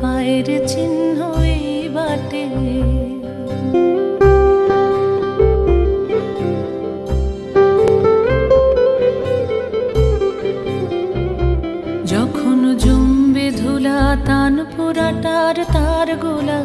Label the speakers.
Speaker 1: পায়ের চিহ্ন বাটে। যখন জমবে ধুলা তান পুরাটার তার গোলা